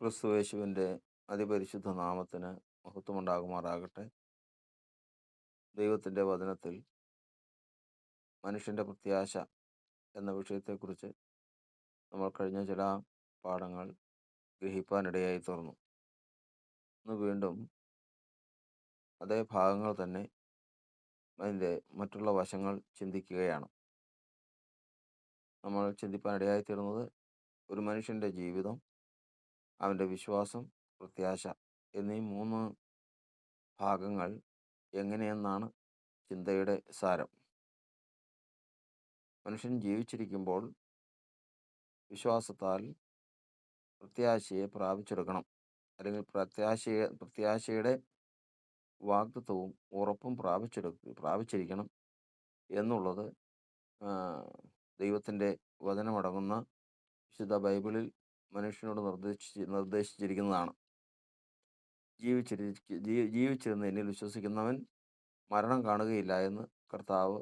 ക്രിസ്തുയേശുവിന്റെ അതിപരിശുദ്ധ നാമത്തിന് മഹത്വമുണ്ടാകുമാറാകട്ടെ. ദൈവത്തിന്റെ വചനത്തിൽ മനുഷ്യന്റെ പ്രത്യാശ എന്ന വിഷയത്തെക്കുറിച്ച് നമ്മൾ കഴിഞ്ഞ ചില പാഠങ്ങൾ ഗ്രഹിപ്പാനിടയായി തീർന്നു. ഇന്ന് വീണ്ടും അതേ ഭാഗങ്ങൾ തന്നെ അതിന്റെ മറ്റുള്ള വശങ്ങൾ ചിന്തിക്കുകയാണ്. നമ്മൾ ചിന്തിപ്പാനിടയായി തീർന്നത് ഒരു മനുഷ്യന്റെ ജീവിതം അവന്റെ വിശ്വാസം പ്രത്യാശ എന്നീ മൂന്ന് ഭാഗങ്ങൾ എങ്ങനെയെന്നാണ് ചിന്തയുടെ സാരം. മനുഷ്യൻ ജീവിച്ചിരിക്കുമ്പോൾ വിശ്വാസത്താൽ പ്രത്യാശയെ പ്രാപിച്ചെടുക്കണം. അല്ലെങ്കിൽ പ്രത്യാശയെ പ്രത്യാശയുടെ വാഗ്ദത്വവും ഉറപ്പും പ്രാപിച്ചെടു പ്രാപിച്ചിരിക്കണം എന്നുള്ളത് ദൈവത്തിന്റെ വചനമടങ്ങുന്ന വിശുദ്ധ ബൈബിളിൽ മനുഷ്യനോട് നിർദ്ദേശിച്ച് നിർദ്ദേശിച്ചിരിക്കുന്നതാണ്. ജീവിച്ചിരി ജീവിച്ചിരുന്ന എന്നിൽ വിശ്വസിക്കുന്നവൻ മരണം കാണുകയില്ല എന്ന് കർത്താവ്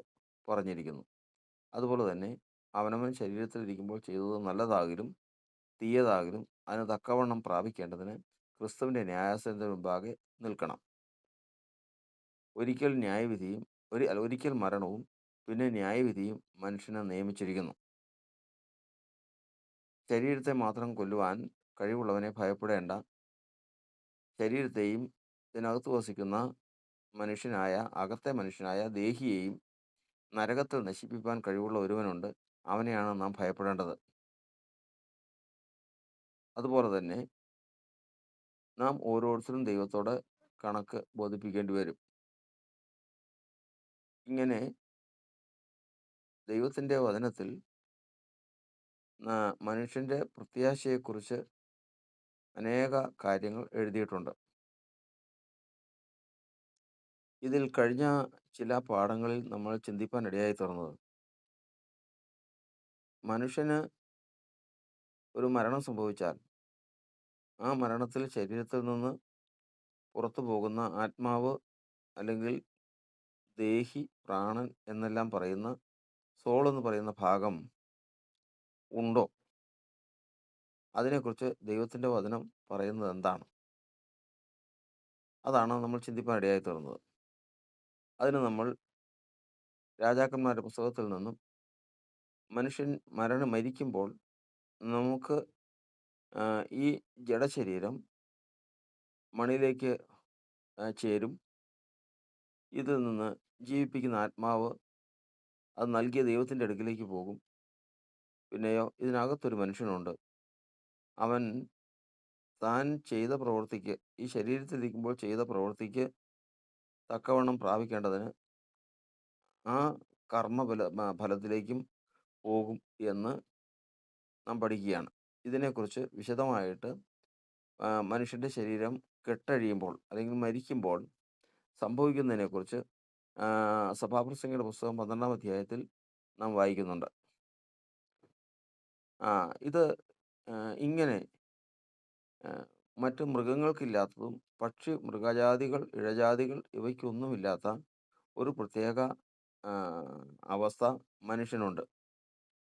പറഞ്ഞിരിക്കുന്നു. അതുപോലെ തന്നെ അവനവൻ ശരീരത്തിലിരിക്കുമ്പോൾ ചെയ്തത് നല്ലതാകിലും തീയതാകിലും അതിന് തക്കവണ്ണം പ്രാപിക്കേണ്ടതിന് ക്രിസ്തുവിന്റെ ന്യായാസനത്തിന് മുമ്പാകെ നിൽക്കണം. ഒരിക്കൽ ന്യായവിധിയും ഒരു ഒരിക്കൽ മരണവും പിന്നെ ന്യായവിധിയും മനുഷ്യനെ നിയമിച്ചിരിക്കുന്നു. ശരീരത്തെ മാത്രം കൊല്ലുവാൻ കഴിവുള്ളവനെ ഭയപ്പെടേണ്ട. ശരീരത്തെയും ഇതിനകത്ത് വസിക്കുന്ന മനുഷ്യനായ അകത്തെ മനുഷ്യനായ ദേഹിയെയും നരകത്തിൽ നശിപ്പിക്കാൻ കഴിവുള്ള ഒരുവനുണ്ട്. അവനെയാണ് നാം ഭയപ്പെടേണ്ടത്. അതുപോലെ തന്നെ നാം ഓരോരുത്തരും ദൈവത്തോട് കണക്ക് ബോധിപ്പിക്കേണ്ടി വരും. ഇങ്ങനെ ദൈവത്തിന്റെ വചനത്തിൽ മനുഷ്യന്റെ പ്രത്യാശയെക്കുറിച്ച് അനേക കാര്യങ്ങൾ എഴുതിയിട്ടുണ്ട്. ഇതിൽ കഴിഞ്ഞ ചില പാഠങ്ങളിൽ നമ്മൾ ചിന്തിപ്പാൻ ഇടയായി തീർന്നത്. മനുഷ്യന് ഒരു മരണം സംഭവിച്ചാൽ ആ മരണത്തിൽ ശരീരത്തിൽ നിന്ന് പുറത്തു പോകുന്ന ആത്മാവ് അല്ലെങ്കിൽ ദേഹി പ്രാണൻ എന്നെല്ലാം പറയുന്ന സോൾ എന്ന് പറയുന്ന ഭാഗം ഉണ്ടോ? അതിനെക്കുറിച്ച് ദൈവത്തിന്റെ വചനം പറയുന്നത് എന്താണ്? അതാണ് നമ്മൾ ചിന്തിപ്പാൻ ഇടയായി തീർന്നത് അതിന് നമ്മൾ രാജാക്കന്മാരുടെ പുസ്തകത്തിൽ നിന്നും മനുഷ്യൻ മരണം മരിക്കുമ്പോൾ നമുക്ക് ഈ ജഡശരീരം മണിലേക്ക് ചേരും. ഇതിൽ നിന്ന് ജീവിപ്പിക്കുന്ന ആത്മാവ് അത് നൽകിയ ദൈവത്തിന്റെ അടുക്കിലേക്ക് പോകും. പിന്നെയോ ഇതിനകത്തൊരു മനുഷ്യനുണ്ട്. അവൻ താൻ ചെയ്ത പ്രവൃത്തിക്ക് ഈ ശരീരത്തിലിരിക്കുമ്പോൾ ചെയ്ത പ്രവൃത്തിക്ക് തക്കവണ്ണം പ്രാപിക്കേണ്ടതിന് ആ കർമ്മഫല ഫലത്തിലേക്കും പോകും എന്ന് നാം പഠിക്കുകയാണ്. ഇതിനെക്കുറിച്ച് വിശദമായിട്ട് മനുഷ്യന്റെ ശരീരം കെട്ടഴിയുമ്പോൾ അല്ലെങ്കിൽ മരിക്കുമ്പോൾ സംഭവിക്കുന്നതിനെക്കുറിച്ച് സഭാപ്രസംഗിയുടെ പുസ്തകം പന്ത്രണ്ടാം അധ്യായത്തിൽ നാം വായിക്കുന്നുണ്ട്. ആ ഇത് ഇങ്ങനെ. മറ്റ് മൃഗങ്ങൾക്കില്ലാത്തതും പക്ഷി മൃഗജാതികൾ ഇഴജാതികൾ ഇവയ്ക്കൊന്നുമില്ലാത്ത ഒരു പ്രത്യേക അവസ്ഥ മനുഷ്യനുണ്ട്.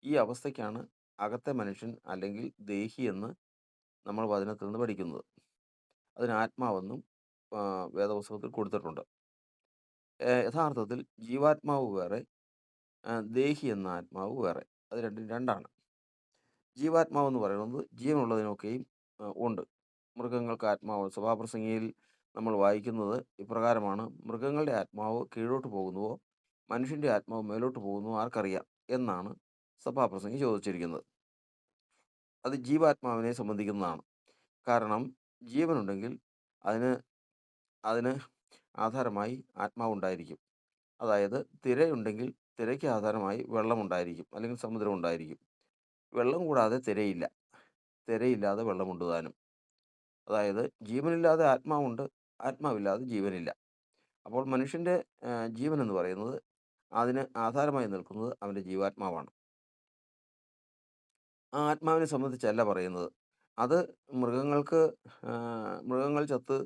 ഈ അവസ്ഥയ്ക്കാണ് അകത്തെ മനുഷ്യൻ അല്ലെങ്കിൽ ദേഹി എന്ന് നമ്മൾ വചനത്തിൽ നിന്ന് പഠിക്കുന്നത്. അതിന് ആത്മാവെന്നും വേദപുസ്തകത്തിൽ കൊടുത്തിട്ടുണ്ട്. യഥാർത്ഥത്തിൽ ജീവാത്മാവ് വേറെ ദേഹി എന്ന ആത്മാവ് വേറെ. അത് രണ്ടും രണ്ടാണ്. ജീവാത്മാവ് എന്ന് പറയുന്നത് ജീവനുള്ളതിനൊക്കെയും ഉണ്ട്. മൃഗങ്ങൾക്ക് ആത്മാവ് സഭാപ്രസംഗിയിൽ നമ്മൾ വായിക്കുന്നത് ഇപ്രകാരമാണ്. മൃഗങ്ങളുടെ ആത്മാവ് കീഴോട്ട് പോകുന്നുവോ മനുഷ്യന്റെ ആത്മാവ് മേലോട്ട് പോകുന്നുവോ ആർക്കറിയാം എന്നാണ് സഭാപ്രസംഗി ചോദിച്ചിരിക്കുന്നത്. അത് ജീവാത്മാവിനെ സംബന്ധിക്കുന്നതാണ്. കാരണം ജീവനുണ്ടെങ്കിൽ അതിന് അതിന് ആധാരമായി ആത്മാവുണ്ടായിരിക്കും. അതായത് തിരയുണ്ടെങ്കിൽ തിരയ്ക്ക് ആധാരമായി വെള്ളമുണ്ടായിരിക്കും അല്ലെങ്കിൽ സമുദ്രം ഉണ്ടായിരിക്കും വെള്ളം കൂടാതെ തിരയില്ല. തിരയില്ലാതെ വെള്ളം താനും അതായത് ജീവനില്ലാതെ ആത്മാവുണ്ട് ആത്മാവില്ലാതെ ജീവനില്ല. അപ്പോൾ മനുഷ്യന്റെ ജീവൻ എന്ന് പറയുന്നത് അതിന് ആധാരമായി നിൽക്കുന്നത് അവന്റെ ജീവാത്മാവാണ്. ആ ആത്മാവിനെ സംബന്ധിച്ചല്ല പറയുന്നത്. അത് മൃഗങ്ങൾക്ക് മൃഗങ്ങൾ ചത്ത്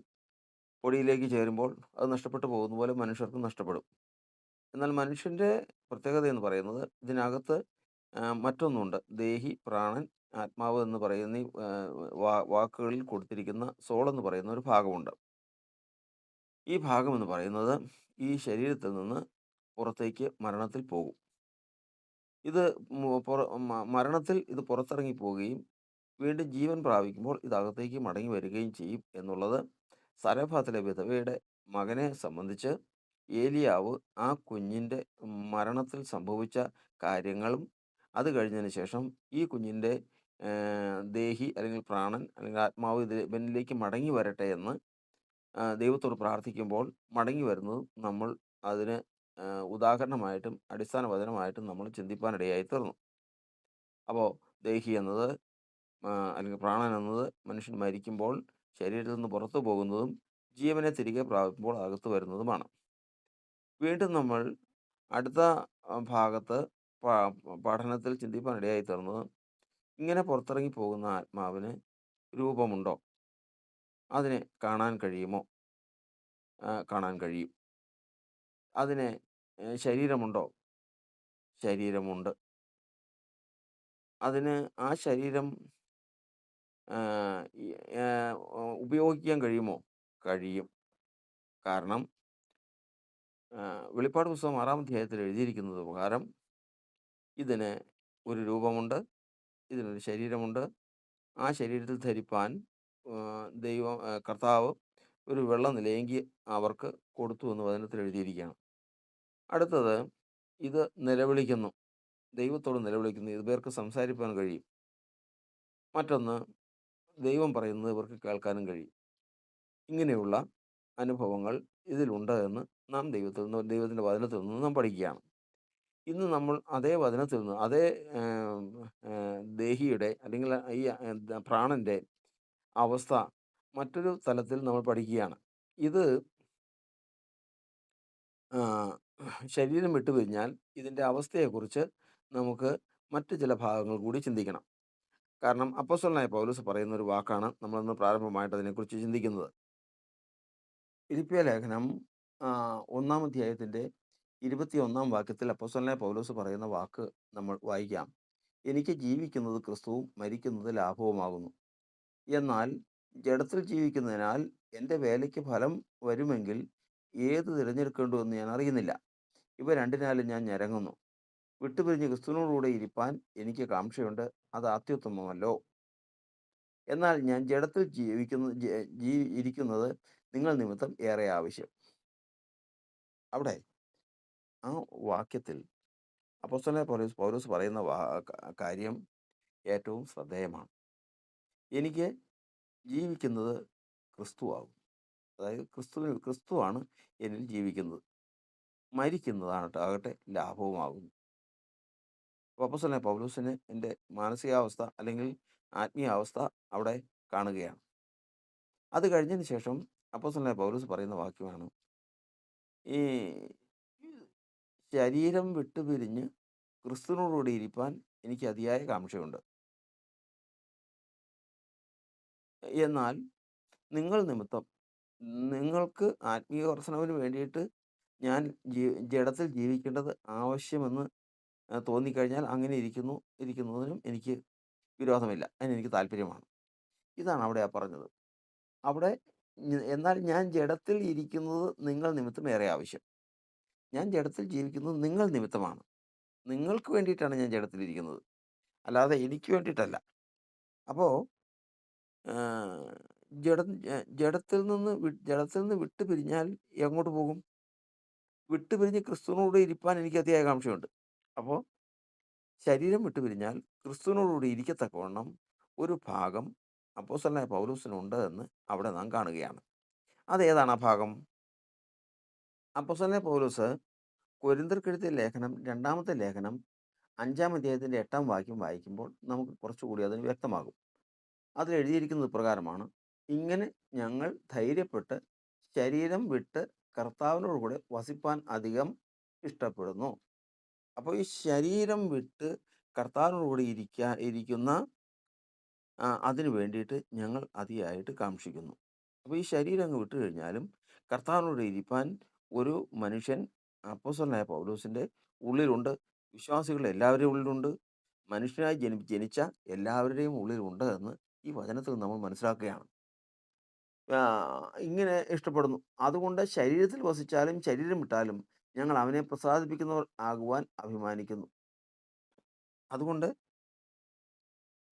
പൊടിയിലേക്ക് ചേരുമ്പോൾ അത് നഷ്ടപ്പെട്ടു പോകുന്ന പോലെ മനുഷ്യർക്കും നഷ്ടപ്പെടും. എന്നാൽ മനുഷ്യന്റെ പ്രത്യേകത എന്ന് പറയുന്നത് ഇതിനകത്ത് മറ്റൊന്നുണ്ട് ദേഹി പ്രാണൻ ആത്മാവ് എന്ന് പറയുന്ന വാക്കുകളിൽ കൊടുത്തിരിക്കുന്ന സോൾ എന്ന് പറയുന്ന ഒരു ഭാഗമുണ്ട്. ഈ ഭാഗം എന്ന് പറയുന്നത് ഈ ശരീരത്തിൽ നിന്ന് പുറത്തേക്ക് മരണത്തിൽ പോകും. ഇത് മരണത്തിൽ ഇത് പുറത്തിറങ്ങി പോവുകയും വീണ്ടും ജീവൻ പ്രാപിക്കുമ്പോൾ ഇത് അകത്തേക്ക് മടങ്ങി വരികയും ചെയ്യും എന്നുള്ളത് സരഭാത്തിലെ വിധവയുടെ മകനെ സംബന്ധിച്ച് ഏലിയാവ് ആ കുഞ്ഞിന്റെ മരണത്തിൽ സംഭവിച്ച കാര്യങ്ങളും അത് കഴിഞ്ഞതിന് ശേഷം ഈ കുഞ്ഞിന്റെ ദേഹി അല്ലെങ്കിൽ പ്രാണൻ അല്ലെങ്കിൽ ആത്മാവ് ഇതിലേക്ക് മടങ്ങി വരട്ടെ എന്ന് ദൈവത്തോട് പ്രാർത്ഥിക്കുമ്പോൾ മടങ്ങി വരുന്നത് നമ്മൾ അതിന് ഉദാഹരണമായിട്ടും അടിസ്ഥാന വചനമായിട്ടും നമ്മൾ ചിന്തിപ്പാനിടയായി തീർന്നു. അപ്പോൾ ദേഹി എന്നത് അല്ലെങ്കിൽ പ്രാണൻ എന്നത് മനുഷ്യൻ മരിക്കുമ്പോൾ ശരീരത്തിൽ നിന്ന് പുറത്തു പോകുന്നതും ജീവനെ തിരികെ പ്രാപിക്കുമ്പോൾ അകത്ത് വരുന്നതുമാണ്. വീണ്ടും നമ്മൾ അടുത്ത ഭാഗത്ത് പ ചിന്തിപ്പാൻ ഇടയായി തീർന്നത് ഇങ്ങനെ പുറത്തിറങ്ങി പോകുന്ന ആത്മാവിന് രൂപമുണ്ടോ? അതിനെ കാണാൻ കഴിയുമോ? കാണാൻ കഴിയും. അതിന് ശരീരമുണ്ടോ? ശരീരമുണ്ട്. അതിന് ആ ശരീരം ഉപയോഗിക്കാൻ കഴിയുമോ? കഴിയും. കാരണം വെളിപ്പാട് പുസ്തകം ആറാം അധ്യായത്തിൽ എഴുതിയിരിക്കുന്നത് പ്രകാരം ഇതിന് ഒരു രൂപമുണ്ട്. ഇതിനൊരു ശരീരമുണ്ട്. ആ ശരീരത്തിൽ ധരിപ്പാൻ ദൈവം കർത്താവ് ഒരു വെള്ള നിലയെങ്കിൽ അവർക്ക് കൊടുത്തു എന്ന് വചനത്തിൽ എഴുതിയിരിക്കുകയാണ്. അടുത്തത് ഇത് നിലവിളിക്കുന്നു. ദൈവത്തോട് നിലവിളിക്കുന്നു. ഇത് പേർക്ക് സംസാരിപ്പാൻ കഴിയും. മറ്റൊന്ന് ദൈവം പറയുന്നത് ഇവർക്ക് കേൾക്കാനും കഴിയും. ഇങ്ങനെയുള്ള അനുഭവങ്ങൾ ഇതിലുണ്ട് എന്ന് നാം ദൈവത്തിൽ നിന്ന് ദൈവത്തിന്റെ വചനത്തിൽ നിന്ന് നാം പഠിക്കുകയാണ്. ഇന്ന് നമ്മൾ അതേ വചനത്തിൽ നിന്ന് അതേ ദേഹിയുടെ അല്ലെങ്കിൽ ഈ പ്രാണന്റെ അവസ്ഥ മറ്റൊരു തലത്തിൽ നമ്മൾ പഠിക്കുകയാണ്. ഇത് ശരീരം വിട്ടുപിരിഞ്ഞാൽ ഇതിന്റെ അവസ്ഥയെക്കുറിച്ച് നമുക്ക് മറ്റു ചില ഭാഗങ്ങൾ കൂടി ചിന്തിക്കണം. കാരണം അപ്പസ്വലനായ പൗലൂസ് പറയുന്ന ഒരു വാക്കാണ് നമ്മളിന്ന് പ്രാരംഭമായിട്ട് അതിനെക്കുറിച്ച് ചിന്തിക്കുന്നത്. ഇരിപ്പിയ ലേഖനം ഒന്നാം അധ്യായത്തിന്റെ 21 വാക്യത്തിൽ അപ്പോസ്തലനായ പൗലോസ് പറയുന്ന വാക്ക് നമ്മൾ വായിക്കാം. എനിക്ക് ജീവിക്കുന്നത് ക്രിസ്തുവും മരിക്കുന്നത് ലാഭവുമാകുന്നു. എന്നാൽ ജഡത്തിൽ ജീവിക്കുന്നതിനാൽ എന്റെ വേലയ്ക്ക് ഫലം വരുമെങ്കിൽ ഏത് തിരഞ്ഞെടുക്കേണ്ടു എന്ന് ഞാൻ അറിയുന്നില്ല. ഇവ രണ്ടിനാലും ഞാൻ ഞരങ്ങുന്നു. വിട്ടുപിരിഞ്ഞ് ക്രിസ്തുവിനോടുകൂടെ ഇരിപ്പാൻ എനിക്ക് കാംക്ഷയുണ്ട്. അത് അത്യുത്തമമല്ലോ. എന്നാൽ ഞാൻ ജഡത്തിൽ ജീവിക്കുന്ന ജീവി ഇരിക്കുന്നത് നിങ്ങൾ നിമിത്തം ഏറെ ആവശ്യം. അവിടെ ആ വാക്യത്തിൽ അപ്പോസ്തലനായ പൗലോസ് പൗലോസ് പറയുന്ന കാര്യം ഏറ്റവും ശ്രദ്ധേയമാണ്. എനിക്ക് ജീവിക്കുന്നത് ക്രിസ്തുവാകും അതായത് ക്രിസ്തുവിൽ ക്രിസ്തുവാണ് എന്നിൽ ജീവിക്കുന്നത്. മരിക്കുന്നതാണ് ആകട്ടെ ലാഭവുമാകുന്നു. അപ്പോൾ അപ്പോസ്തലനായ പൗലോസിന് എന്റെ മാനസികാവസ്ഥ അല്ലെങ്കിൽ ആത്മീയാവസ്ഥ അവിടെ കാണുകയാണ്. അത് കഴിഞ്ഞതിന് ശേഷം അപ്പോസ്തലനായ പൗലോസ് പറയുന്ന വാക്യമാണ് ഈ ശരീരം വിട്ടുപിരിഞ്ഞ് ക്രിസ്തുവിനോടുകൂടി ഇരിപ്പാൻ എനിക്ക് അതിയായ കാംക്ഷയുണ്ട്. എന്നാൽ നിങ്ങൾ നിമിത്തം നിങ്ങൾക്ക് ആത്മീയ വർധനവിന് വേണ്ടിയിട്ട് ഞാൻ ജീ ജഡത്തിൽ ജീവിക്കേണ്ടത് ആവശ്യമെന്ന് തോന്നിക്കഴിഞ്ഞാൽ അങ്ങനെ ഇരിക്കുന്നു ഇരിക്കുന്നതിനും എനിക്ക് വിരോധമില്ല. അതിനെനിക്ക് താല്പര്യമാണ്. ഇതാണ് അവിടെ പറഞ്ഞത്. അവിടെ എന്നാൽ ഞാൻ ജഡത്തിൽ ഇരിക്കുന്നത് നിങ്ങൾ നിമിത്തം ഏറെ ആവശ്യം. ഞാൻ ജഡത്തിൽ ജീവിക്കുന്നത് നിങ്ങൾ നിമിത്തമാണ്. നിങ്ങൾക്ക് വേണ്ടിയിട്ടാണ് ഞാൻ ജഡത്തിലിരിക്കുന്നത് അല്ലാതെ എനിക്ക് വേണ്ടിയിട്ടല്ല. അപ്പോൾ ജഡ ജഡം ജഡത്തിൽ നിന്ന് ജഡത്തിൽ നിന്ന് വിട്ടു പിരിഞ്ഞാൽ എങ്ങോട്ട് പോകും? വിട്ടു പിരിഞ്ഞ് ക്രിസ്തുവിനോട് ഇരിപ്പാൻ എനിക്ക് അതിയായ ആകാംക്ഷയുണ്ട് അപ്പോൾ ശരീരം വിട്ടു പിരിഞ്ഞാൽ ക്രിസ്തുവിനോടുകൂടി ഇരിക്കത്തക്കവണ്ണം ഒരു ഭാഗം അപ്പോസലായ പൗലൂസിനുണ്ട് എന്ന് അവിടെ നാം കാണുകയാണ്. അതേതാണ് ആ ഭാഗം? അപ്പോസ്തലനായ പൗലോസ് കൊരിന്ത്യർക്കെഴുതിയ ലേഖനം രണ്ടാമത്തെ ലേഖനം അഞ്ചാം അധ്യായത്തിന്റെ എട്ടാം വാക്യം വായിക്കുമ്പോൾ നമുക്ക് കുറച്ചുകൂടി അതിന് വ്യക്തമാകും. അതിൽ എഴുതിയിരിക്കുന്നത് പ്രകാരമാണ് ഇങ്ങനെ ഞങ്ങൾ ധൈര്യപ്പെട്ട് ശരീരം വിട്ട് കർത്താവിനോട് കൂടെ വസിപ്പാൻ അധികം ഇഷ്ടപ്പെടുന്നു. അപ്പോൾ ഈ ശരീരം വിട്ട് കർത്താവിനോട് കൂടെ ഇരിക്കാ ഇരിക്കുന്ന അതിന് വേണ്ടിയിട്ട് ഞങ്ങൾ അതിയായിട്ട് കാക്ഷിക്കുന്നു അപ്പോൾ ഈ ശരീരം അങ്ങ് വിട്ടുകഴിഞ്ഞാലും കർത്താവിനോട് ഇരിപ്പാൻ ഒരു മനുഷ്യൻ അപ്പോസ്തലനായ പൗലോസിന്റെ ഉള്ളിലുണ്ട്. വിശ്വാസികൾ എല്ലാവരുടെയും ഉള്ളിലുണ്ട്. മനുഷ്യനായി ജനി ജനിച്ച എല്ലാവരുടെയും ഉള്ളിലുണ്ട് എന്ന് ഈ വചനത്തിൽ നമ്മൾ മനസ്സിലാക്കുകയാണ്. ഇങ്ങനെ ഇഷ്ടപ്പെടുന്നു. അതുകൊണ്ട് ശരീരത്തിൽ വസിച്ചാലും ശരീരം വിട്ടാലും ഞങ്ങൾ അവനെ പ്രസാദിപ്പിക്കുന്നവർ ആകുവാൻ അഭിമാനിക്കുന്നു. അതുകൊണ്ട്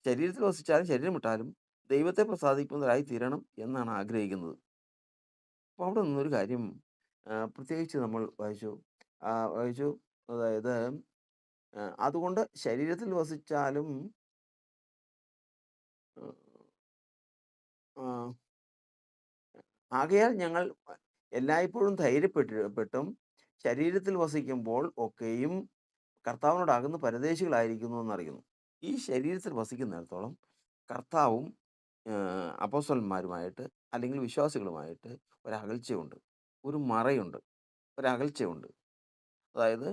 ശരീരത്തിൽ വസിച്ചാലും ശരീരം വിട്ടാലും ദൈവത്തെ പ്രസാദിക്കുന്നവരായി തീരണം എന്നാണ് ആഗ്രഹിക്കുന്നത്. അപ്പോൾ അവിടെ നിന്നൊരു കാര്യം പ്രത്യേകിച്ച് നമ്മൾ വായിച്ചു. വായിച്ചു അതായത് അതുകൊണ്ട് ശരീരത്തിൽ വസിച്ചാലും ആകയാൽ ഞങ്ങൾ എല്ലായ്പ്പോഴും ധൈര്യപ്പെട്ട് പെട്ടും ശരീരത്തിൽ വസിക്കുമ്പോൾ ഒക്കെയും കർത്താവിനോടാകുന്ന പരദേശികളായിരിക്കുന്നു എന്നറിയുന്നു. ഈ ശരീരത്തിൽ വസിക്കുന്നിടത്തോളം കർത്താവും അപ്പോസ്വലന്മാരുമായിട്ട് അപ്പോസ്തലന്മാരുമായിട്ട് അല്ലെങ്കിൽ വിശ്വാസികളുമായിട്ട് ഒരകൽച്ചയുണ്ട്. ഒരു മറയുണ്ട്. ഒരകൽച്ചയുണ്ട്. അതായത്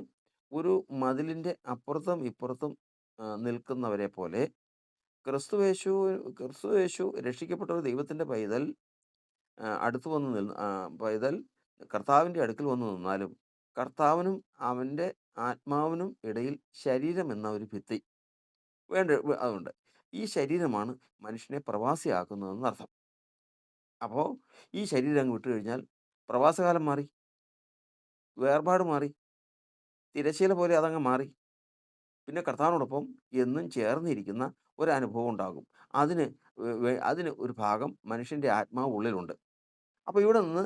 ഒരു മതിലിന്റെ അപ്പുറത്തും ഇപ്പുറത്തും നിൽക്കുന്നവരെ പോലെ ക്രിസ്തുവേശു ക്രിസ്തുവേശു രക്ഷിക്കപ്പെട്ട ഒരു ദൈവത്തിന്റെ പൈതൽ അടുത്തു വന്ന് ആഹ് പൈതൽ കർത്താവിന്റെ അടുക്കൽ വന്ന് നിന്നാലും കർത്താവിനും അവന്റെ ആത്മാവിനും ഇടയിൽ ശരീരം എന്ന ഒരു ഭിത്തി വേണ്ട അതുണ്ട്. ഈ ശരീരമാണ് മനുഷ്യനെ പ്രവാസിയാക്കുന്നതെന്നർത്ഥം. അപ്പോൾ ഈ ശരീരം അങ്ങ് വിട്ടുകഴിഞ്ഞാൽ പ്രവാസകാലം മാറി. വേർപാട് മാറി. തിരശ്ശീല പോലെ അതങ്ങ് മാറി. പിന്നെ കർത്താവിനോടൊപ്പം എന്നും ചേർന്നിരിക്കുന്ന ഒരു അനുഭവം ഉണ്ടാകും. അതിന് അതിന് ഒരു ഭാഗം മനുഷ്യന്റെ ആത്മാവ് ഉള്ളിലുണ്ട്. അപ്പോൾ ഇവിടെ നിന്ന്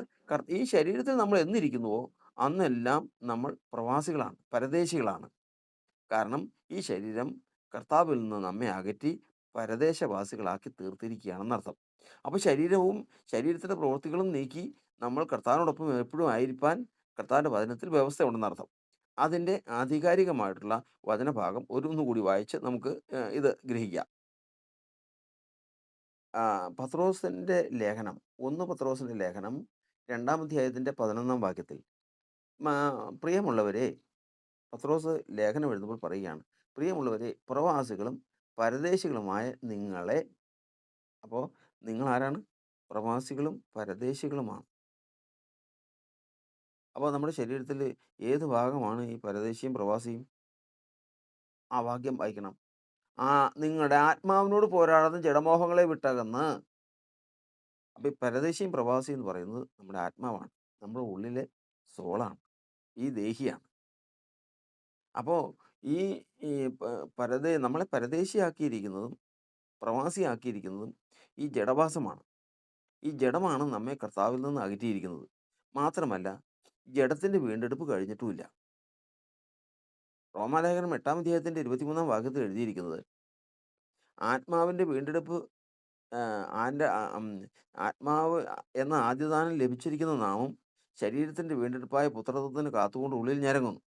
ഈ ശരീരത്തിൽ നമ്മൾ എന്നിരിക്കുന്നുവോ അന്നെല്ലാം നമ്മൾ പ്രവാസികളാണ്, പരദേശികളാണ്. കാരണം ഈ ശരീരം കർത്താവിൽ നിന്ന് നമ്മെ അകറ്റി പരദേശവാസികളാക്കി തീർത്തിരിക്കുകയാണെന്നർത്ഥം. അപ്പോൾ ശരീരവും ശരീരത്തിന്റെ പ്രവൃത്തികളും നീക്കി നമ്മൾ കർത്താവിനോടൊപ്പം എപ്പോഴും ആയിരിക്കാൻ കർത്താവിന്റെ വചനത്തിൽ വ്യവസ്ഥ ഉണ്ടെന്നർത്ഥം. അതിന്റെ ആധികാരികമായിട്ടുള്ള വചനഭാഗം ഒരുന്നുകൂടി വായിച്ച് നമുക്ക് ഇത് ഗ്രഹിക്കാം. പത്രോസിന്റെ ലേഖനം ഒന്ന് പത്രോസിന്റെ ലേഖനം 2-ാം അധ്യായത്തിന്റെ 11-ാം വാക്യത്തിൽ പ്രിയമുള്ളവരെ പത്രോസ് ലേഖനം എഴുതുമ്പോൾ പറയുകയാണ്. പ്രിയമുള്ളവരെ പ്രവാസികളും പരദേശികളുമായ നിങ്ങളെ അപ്പോൾ നിങ്ങളാരാണ്? പ്രവാസികളും പരദേശികളുമാണ്. അപ്പോൾ നമ്മുടെ ശരീരത്തിൽ ഏത് ഭാഗമാണ് ഈ പരദേശിയും പ്രവാസിയും? ആ വാക്യം വായിക്കണം. ആ നിങ്ങളുടെ ആത്മാവിനോട് പോരാടുന്ന ജഡമോഹങ്ങളെ വിട്ടകന്ന് അപ്പം ഈ പരദേശിയും പ്രവാസിയും എന്ന് പറയുന്നത് നമ്മുടെ ആത്മാവാണ്. നമ്മുടെ ഉള്ളിലെ സോളാണ്. ഈ ദേഹിയാണ്. അപ്പോൾ ഈ പരദേ നമ്മളെ പരദേശിയാക്കിയിരിക്കുന്നതും പ്രവാസിയാക്കിയിരിക്കുന്നതും ഈ ജഡവാസമാണ്. ഈ ജഡമാണ് നമ്മെ കർത്താവിൽ നിന്ന് അകറ്റിയിരിക്കുന്നത്. മാത്രമല്ല ജഡത്തിന്റെ വീണ്ടെടുപ്പ് കഴിഞ്ഞിട്ടുമില്ല. റോമാലേഖനം 8-ാം അധ്യായത്തിന്റെ 23-ാം വാക്യത്തിൽ എഴുതിയിരിക്കുന്നത് ആത്മാവിന്റെ വീണ്ടെടുപ്പ് ആന്റെ ആത്മാവ് എന്ന ആദ്യദാനം ലഭിച്ചിരിക്കുന്ന നാമം ശരീരത്തിന്റെ വീണ്ടെടുപ്പായ പുത്രത്വത്തിന് കാത്തുകൊണ്ട് ഉള്ളിൽ ഞരങ്ങുന്നു.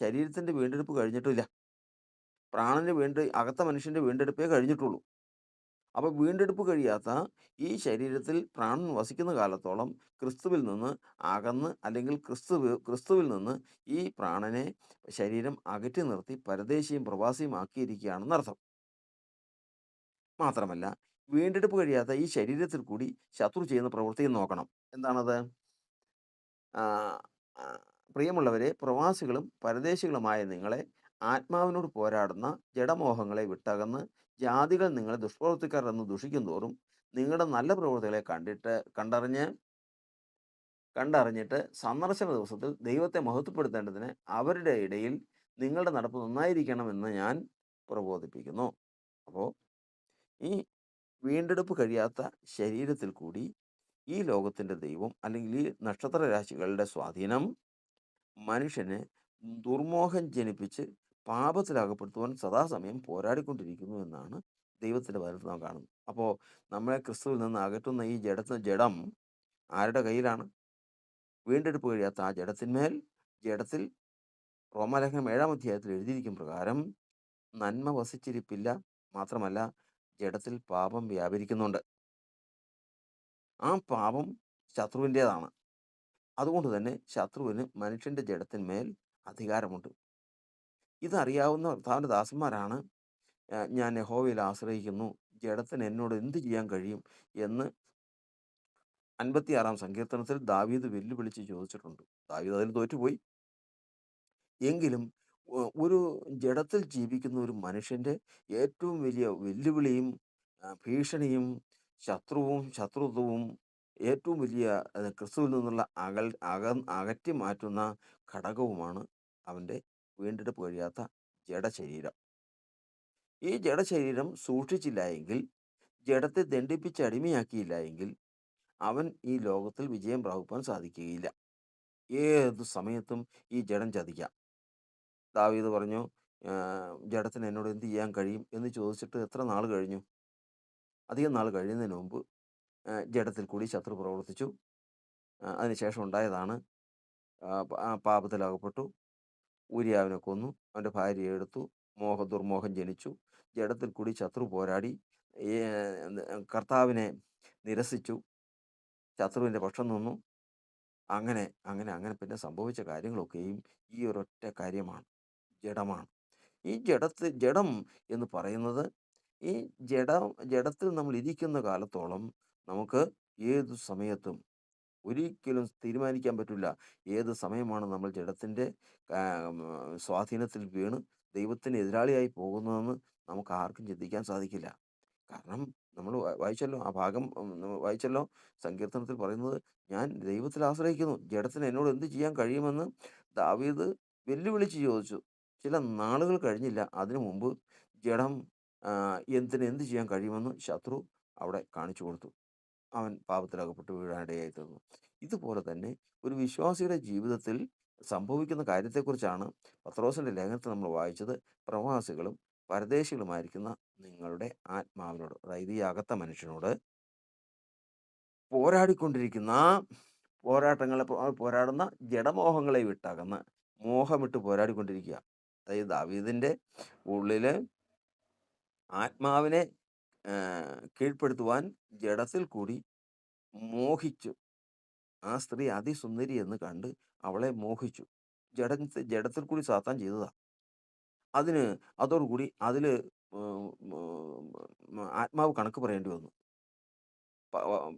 ശരീരത്തിന്റെ വീണ്ടെടുപ്പ് കഴിഞ്ഞിട്ടില്ല. പ്രാണന്റെ വീണ്ട് അകത്ത മനുഷ്യന്റെ വീണ്ടെടുപ്പേ കഴിഞ്ഞിട്ടുള്ളൂ. അപ്പോൾ വീണ്ടെടുപ്പ് കഴിയാത്ത ഈ ശരീരത്തിൽ പ്രാണൻ വസിക്കുന്ന കാലത്തോളം ക്രിസ്തുവിൽ നിന്ന് അകന്ന് അല്ലെങ്കിൽ ക്രിസ്തു ക്രിസ്തുവിൽ നിന്ന് ഈ പ്രാണനെ ശരീരം അകറ്റി നിർത്തി പരദേശിയും പ്രവാസിയും ആക്കിയിരിക്കുകയാണെന്ന് അർത്ഥം മാത്രമല്ല വീണ്ടെടുപ്പ് കഴിയാത്ത ഈ ശരീരത്തിൽ കൂടി ശത്രു ചെയ്യുന്ന പ്രവൃത്തിയും നോക്കണം. എന്താണത്? പ്രിയമുള്ളവരെ പ്രവാസികളും പരദേശികളുമായ നിങ്ങളെ ആത്മാവിനോട് പോരാടുന്ന ജഡമോഹങ്ങളെ വിട്ടകന്ന് ജാതികൾ നിങ്ങളെ ദുഷ്പ്രവൃത്തിക്കാർ എന്ന് ദുഷിക്കും തോറും നിങ്ങളുടെ നല്ല പ്രവൃത്തികളെ കണ്ടിട്ട് കണ്ടറിഞ്ഞ് കണ്ടറിഞ്ഞിട്ട് സന്ദർശന ദിവസത്തിൽ ദൈവത്തെ മഹത്വപ്പെടുത്തേണ്ടതിന് അവരുടെ ഇടയിൽ നിങ്ങളുടെ നടപ്പ് നന്നായിരിക്കണമെന്ന് ഞാൻ പ്രബോധിപ്പിക്കുന്നു. അപ്പോൾ ഈ വീണ്ടെടുപ്പ് കഴിയാത്ത ശരീരത്തിൽ കൂടി ഈ ലോകത്തിന്റെ ദൈവം അല്ലെങ്കിൽ ഈ നക്ഷത്ര രാശികളുടെ സ്വാധീനം മനുഷ്യനെ ദുർമോഹം ജനിപ്പിച്ച് പാപത്തിൽ അകപ്പെടുത്തുവാൻ സദാസമയം പോരാടിക്കൊണ്ടിരിക്കുന്നു എന്നാണ് ദൈവത്തിന്റെ വചനത്തിൽ നാം കാണുന്നത്. അപ്പോൾ നമ്മളെ ക്രിസ്തുവിൽ നിന്ന് അകറ്റുന്ന ഈ ജഡ ജഡം ആരുടെ കയ്യിലാണ്? വീണ്ടെടുപ്പ് കഴിയാത്ത ആ ജഡത്തിന്മേൽ ജഡത്തിൽ റോമാലേഖനം 7-ാം അധ്യായത്തിൽ എഴുതിയിരിക്കും പ്രകാരം നന്മ വസിച്ചിരിപ്പില്ല. മാത്രമല്ല ജഡത്തിൽ പാപം വ്യാപരിക്കുന്നുണ്ട്. ആ പാപം ശത്രുവിന്റേതാണ്. അതുകൊണ്ട് തന്നെ ശത്രുവിന് മനുഷ്യന്റെ ജഡത്തിന്മേൽ അധികാരമുണ്ട്. ഇതറിയാവുന്ന കർത്താവിന്റെ ദാസന്മാരാണ് ഞാൻ യഹോവയിൽ ആശ്രയിക്കുന്നു. ജഡത്തിന് എന്നോട് എന്ത് ചെയ്യാൻ കഴിയും എന്ന് 56-ാം സങ്കീർത്തനത്തിൽ ദാവീദ് വെല്ലുവിളിച്ച് ചോദിച്ചിട്ടുണ്ട്. ദാവീദ് അതിൽ തോറ്റുപോയി. എങ്കിലും ഒരു ജഡത്തിൽ ജീവിക്കുന്ന ഒരു മനുഷ്യന്റെ ഏറ്റവും വലിയ വെല്ലുവിളിയും, ഭീഷണിയും, ശത്രുവും, ശത്രുത്വവും ഏറ്റവും വലിയ ക്രിസ്തുവിൽ നിന്നുള്ള അകൽ അക അകറ്റി മാറ്റുന്ന ഘടകവുമാണ് അവന്റെ വീണ്ടെടുപ്പ് കഴിയാത്ത ജഡശരീരം. ഈ ജഡശരീരം സൂക്ഷിച്ചില്ല എങ്കിൽ, ജഡത്തെ ദണ്ഡിപ്പിച്ച് അടിമയാക്കിയില്ല എങ്കിൽ, അവൻ ഈ ലോകത്തിൽ വിജയം പ്രാപിപ്പാൻ സാധിക്കുകയില്ല. ഏത് സമയത്തും ഈ ജഡം ചതിക്കാം. ദാവീദ് പറഞ്ഞു, "ജഡത്തിന് എന്നോട് എന്ത് ചെയ്യാൻ കഴിയും?" എന്ന് ചോദിച്ചിട്ട് എത്ര നാൾ കഴിഞ്ഞു? അധികം നാൾ കഴിയുന്നതിന് മുമ്പ് ജഡത്തിൽ കൂടി ശത്രു പ്രവർത്തിച്ചു. അതിനുശേഷം ഉണ്ടായതാണ് ആഹ്, ഊരിയാവിനെ കൊന്നു. അവന്റെ ഭാര്യയെ എടുത്തു. മോഹ ദുർമോഹം ജനിച്ചു. ജഡത്തിൽ കൂടി ശത്രു പോരാടി. കർത്താവിനെ നിരസിച്ചു. ശത്രുവിന്റെ പക്ഷം നിന്നു. അങ്ങനെ, അങ്ങനെ, അങ്ങനെ പിന്നെ സംഭവിച്ച കാര്യങ്ങളൊക്കെയും ഈ ഒരൊറ്റ കാര്യമാണ്. ജഡമാണ്. ഈ ജഡത്ത് ജഡം എന്ന് പറയുന്നത് ഈ ജഡ ജഡത്തിൽ നമ്മൾ ഇരിക്കുന്ന കാലത്തോളം നമുക്ക് ഏതു സമയത്തും ഒരിക്കലും തീരുമാനിക്കാൻ പറ്റില്ല. ഏത് സമയമാണ് നമ്മൾ ജഡത്തിന്റെ സ്വാധീനത്തിൽ വീണ് ദൈവത്തിന് എതിരാളിയായി പോകുന്നതെന്ന് നമുക്ക് ആർക്കും ചിന്തിക്കാൻ സാധിക്കില്ല. കാരണം നമ്മൾ വായിച്ചല്ലോ ആ ഭാഗം വായിച്ചല്ലോ സങ്കീർത്തനത്തിൽ പറയുന്നത്, "ഞാൻ ദൈവത്തിൽ ആശ്രയിക്കുന്നു. ജഡത്തിന് എന്നോട് എന്ത് ചെയ്യാൻ കഴിയുമെന്ന്" ദാവീദ് വെല്ലുവിളിച്ച് ചോദിച്ചു. ചില നാളുകൾ കഴിഞ്ഞില്ല. അതിനു മുമ്പ് ജഡം എന്തിന് എന്ത് ചെയ്യാൻ കഴിയുമെന്ന് ശത്രു അവിടെ കാണിച്ചു കൊടുത്തു. അവൻ പാപത്തിൽ അകപ്പെട്ട് വീഴാനിടയായി. ഇതുപോലെ തന്നെ ഒരു വിശ്വാസിയുടെ ജീവിതത്തിൽ സംഭവിക്കുന്ന കാര്യത്തെക്കുറിച്ചാണ് പത്രോസിന്റെ ലേഖനത്തിൽ നമ്മൾ വായിച്ചത്. പ്രവാസികളും പരദേശികളുമായിരിക്കുന്ന നിങ്ങളുടെ ആത്മാവിനോട്, അതായത് ഈ അകത്ത മനുഷ്യനോട് പോരാടിക്കൊണ്ടിരിക്കുന്ന പോരാട്ടങ്ങളെ പോരാടുന്ന ജഡമോഹങ്ങളെ വിട്ടകന്ന് മോഹമിട്ട് പോരാടിക്കൊണ്ടിരിക്കുക. അതായത് ദാവീദിന്റെ ഉള്ളിൽ ആത്മാവിനെ കീഴ്പ്പെടുത്തുവാൻ ജഡത്തിൽ കൂടി മോഹിച്ചു. ആ സ്ത്രീ അതിസുന്ദരി എന്ന് കണ്ട് അവളെ മോഹിച്ചു. ജഡ ജഡത്തിൽ കൂടി സാത്താൻ ചെയ്തതാണ് അതിന് അതോടുകൂടി ഉം, ആത്മാവ് കണക്ക് പറയേണ്ടി വന്നു.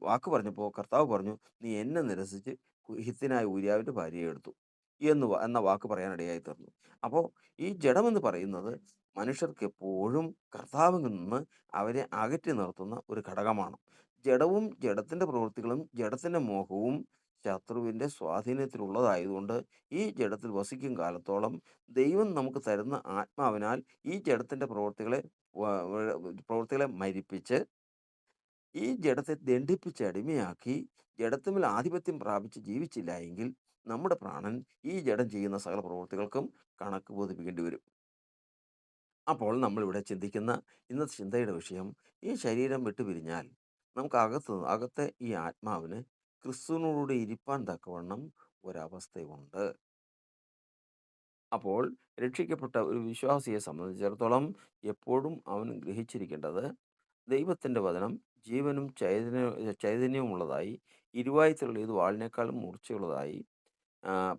വാക്ക് പറഞ്ഞപ്പോൾ കർത്താവ് പറഞ്ഞു, "നീ എന്നെ നിരസിച്ച് ഹിത്തിനായ ഊര്യാവിന്റെ ഭാര്യയെ എടുത്തു" എന്ന് എന്ന വാക്ക് പറയാനിടയായി തീർന്നു. അപ്പോൾ ഈ ജഡമെന്ന് പറയുന്നത് മനുഷ്യർക്ക് എപ്പോഴും കർത്താവിൽ നിന്ന് അവരെ അകറ്റി നിർത്തുന്ന ഒരു ഘടകമാണ്. ജഡവും ജഡത്തിന്റെ പ്രവൃത്തികളും ജഡത്തിന്റെ മോഹവും ശത്രുവിന്റെ സ്വാധീനത്തിലുള്ളതായതുകൊണ്ട് ഈ ജഡത്തിൽ വസിക്കും കാലത്തോളം ദൈവം നമുക്ക് തരുന്ന ആത്മാവിനാൽ ഈ ജഡത്തിന്റെ പ്രവൃത്തികളെ പ്രവൃത്തികളെ മരിപ്പിച്ച് ഈ ജഡത്തെ ദണ്ഡിപ്പിച്ച് അടിമയാക്കി ജഡത്തിന്മേൽ ആധിപത്യം പ്രാപിച്ച് ജീവിച്ചില്ല എങ്കിൽ നമ്മുടെ പ്രാണൻ ഈ ജഡം ചെയ്യുന്ന സകല പ്രവൃത്തികൾക്കും കണക്ക് ബോധിപ്പിക്കേണ്ടി വരും. അപ്പോൾ നമ്മളിവിടെ ചിന്തിക്കുന്ന ഇന്നത്തെ ചിന്തയുടെ വിഷയം ഈ ശരീരം വിട്ടുപിരിഞ്ഞാൽ നമുക്ക് അകത്ത് അകത്തെ ഈ ആത്മാവിന് ക്രിസ്തുവിനോടുകൂടി ഇരിപ്പാൻ തക്കവണ്ണം ഒരവസ്ഥയുണ്ട്. അപ്പോൾ രക്ഷിക്കപ്പെട്ട ഒരു വിശ്വാസിയെ സംബന്ധിച്ചിടത്തോളം എപ്പോഴും അവൻ ഗ്രഹിച്ചിരിക്കേണ്ടത് ദൈവത്തിന്റെ വചനം ജീവനും ചൈതന്യ ചൈതന്യവുമുള്ളതായി ഇരുവായ്ത്തലുള്ള ഇത് വാളിനേക്കാളും മൂർച്ചയുള്ളതായി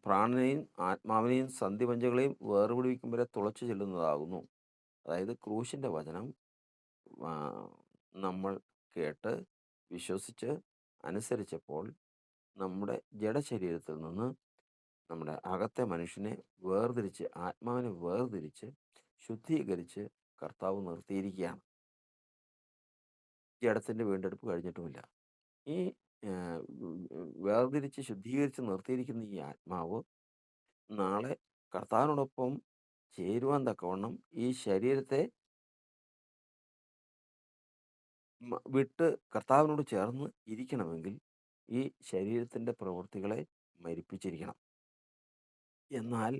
പ്രാണനെയും ആത്മാവിനെയും സന്ധിപഞ്ചകളെയും വേർപിടിവിക്കും വരെ തുളച്ചു ചെല്ലുന്നതാകുന്നു. അതായത് ക്രൂശിന്റെ വചനം നമ്മൾ കേട്ട് വിശ്വസിച്ച് അനുസരിച്ചപ്പോൾ നമ്മുടെ ജഡശരീരത്തിൽ നിന്ന് നമ്മുടെ അകത്തെ മനുഷ്യനെ വേർതിരിച്ച് ആത്മാവിനെ വേർതിരിച്ച് ശുദ്ധീകരിച്ച് കർത്താവ് നിർത്തിയിരിക്കുകയാണ്. ജഡത്തിന്റെ വീണ്ടെടുപ്പ് കഴിഞ്ഞിട്ടുമില്ല. ഈ വേർതിരിച്ച് ശുദ്ധീകരിച്ച് നിർത്തിയിരിക്കുന്ന ഈ ആത്മാവ് നാളെ കർത്താവിനോടൊപ്പം ചേരുവാൻ തക്കവണ്ണം ഈ ശരീരത്തെ വിട്ട് കർത്താവിനോട് ചേർന്ന് ഇരിക്കണമെങ്കിൽ ഈ ശരീരത്തിന്റെ പ്രവൃത്തികളെ മരിപ്പിച്ചിരിക്കണം. എന്നാൽ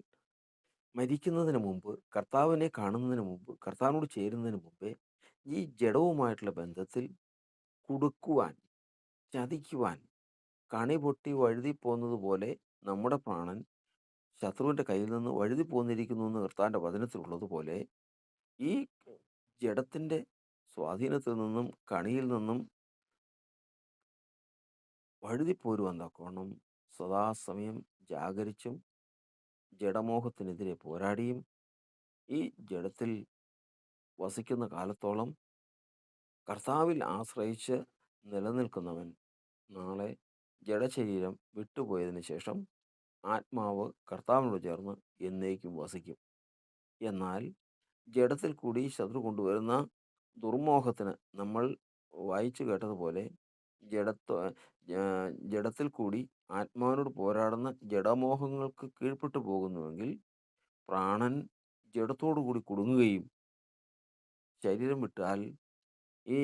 മരിക്കുന്നതിന് മുമ്പ് കർത്താവിനെ കാണുന്നതിന് മുമ്പ് കർത്താവിനോട് ചേരുന്നതിന് മുമ്പേ ഈ ജഡവുമായിട്ടുള്ള ബന്ധത്തിൽ കുടുക്കുവാൻ, ചതിക്കുവാൻ, കണി പൊട്ടി വഴുതിപ്പോകുന്നത് പോലെ നമ്മുടെ പ്രാണൻ ശത്രുവിന്റെ കയ്യിൽ നിന്ന് വഴുതി പോന്നിരിക്കുന്നു എന്ന് കർത്താവിന്റെ വചനത്തിലുള്ളതുപോലെ ഈ ജഡത്തിന്റെ സ്വാധീനത്തിൽ നിന്നും കണിയിൽ നിന്നും വഴുതിപ്പോരുവാൻ തക്കവണ്ണം സദാസമയം ജാഗരിച്ചും ജഡമോഹത്തിനെതിരെ പോരാടിയും ഈ ജഡത്തിൽ വസിക്കുന്ന കാലത്തോളം കർത്താവിൽ ആശ്രയിച്ച് നിലനിൽക്കുന്നവൻ നാളെ ജഡശരീരം വിട്ടുപോയതിനു ശേഷം ആത്മാവ് കർത്താവിനോട് ചേർന്ന് എന്നേക്കും വസിക്കും. എന്നാൽ ജഡത്തിൽ കൂടി ശത്രു കൊണ്ടുവരുന്ന ദുർമോഹത്തിന് നമ്മൾ വായിച്ചു കേട്ടതുപോലെ ജഡത്വ ജഡത്തിൽ കൂടി ആത്മാവിനോട് പോരാടുന്ന ജഡമോഹങ്ങൾക്ക് കീഴ്പ്പെട്ടു പോകുന്നുവെങ്കിൽ പ്രാണൻ ജഡത്തോടു കൂടി കുടുങ്ങുകയും ശരീരം വിട്ടാൽ ഈ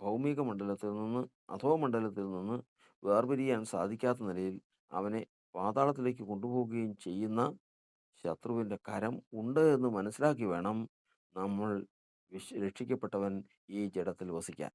ഭൗമിക മണ്ഡലത്തിൽ നിന്ന് അധോ മണ്ഡലത്തിൽ നിന്ന് വേർപിരിയാൻ സാധിക്കാത്ത നിലയിൽ അവനെ പാതാളത്തിലേക്ക് കൊണ്ടുപോവുകയും ചെയ്യുന്ന ശത്രുവിന്റെ കരം ഉണ്ട് എന്ന് മനസ്സിലാക്കി വേണം നമ്മൾ രക്ഷിക്കപ്പെട്ടവൻ ഈ ജഡത്തിൽ വസിക്കാൻ.